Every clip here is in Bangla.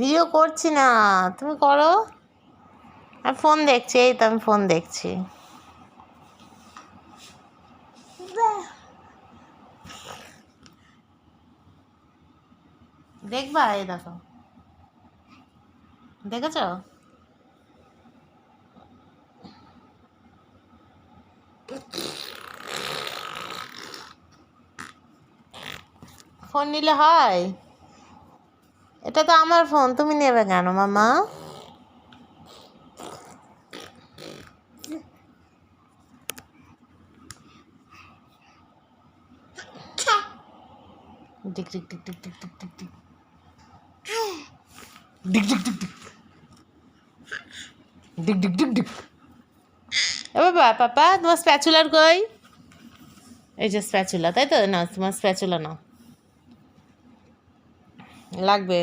ভিডিও করছি না। তুমি করো। আমি ফোন দেখছি, এই তো আমি ফোন দেখছি। দেখবা? এই দেখো। দেখেছ? ফোন নিলে হয়? এটা তো আমার ফোন তুমি নেবে কেন মামা ডিক ডিক ডিক ডিক ডিক এ বাবা পাপা তোমার স্প্যাচুলার কই এই যে স্প্যাচুলা তাই তো তোমার স্প্যাচুলা নাও লাগবে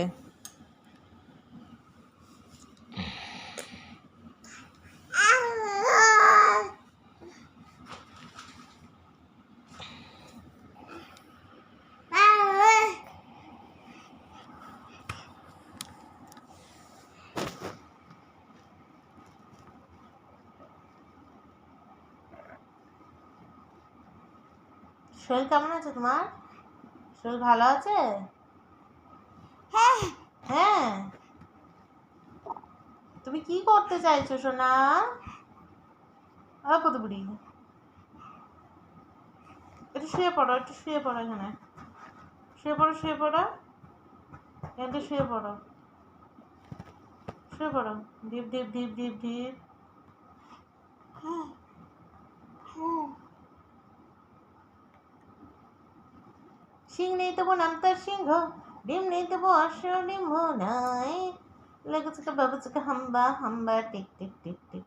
শরীর কেমন আছে তোমার? শরীর ভালো আছে? হ্যাঁ। তুমি কি করতে চাইছো সোনা? কত বুড়ি? একটু শুয়ে পড়ো একটু শুয়ে পড়ো এখানে। শুয়ে পড়ো শুয়ে পড়ো। এখানে শুয়ে পড়ো। শুয়ে পড়ো। Deep deep deep deep deep. Singh নেই তবু নাম তার সিংহ, ডিম নেই তবু অশ্ব ডিম্ব নাই লেগেছে বাবুচকে হাম্বা হাম্বা, টিক টিক টিক টিক।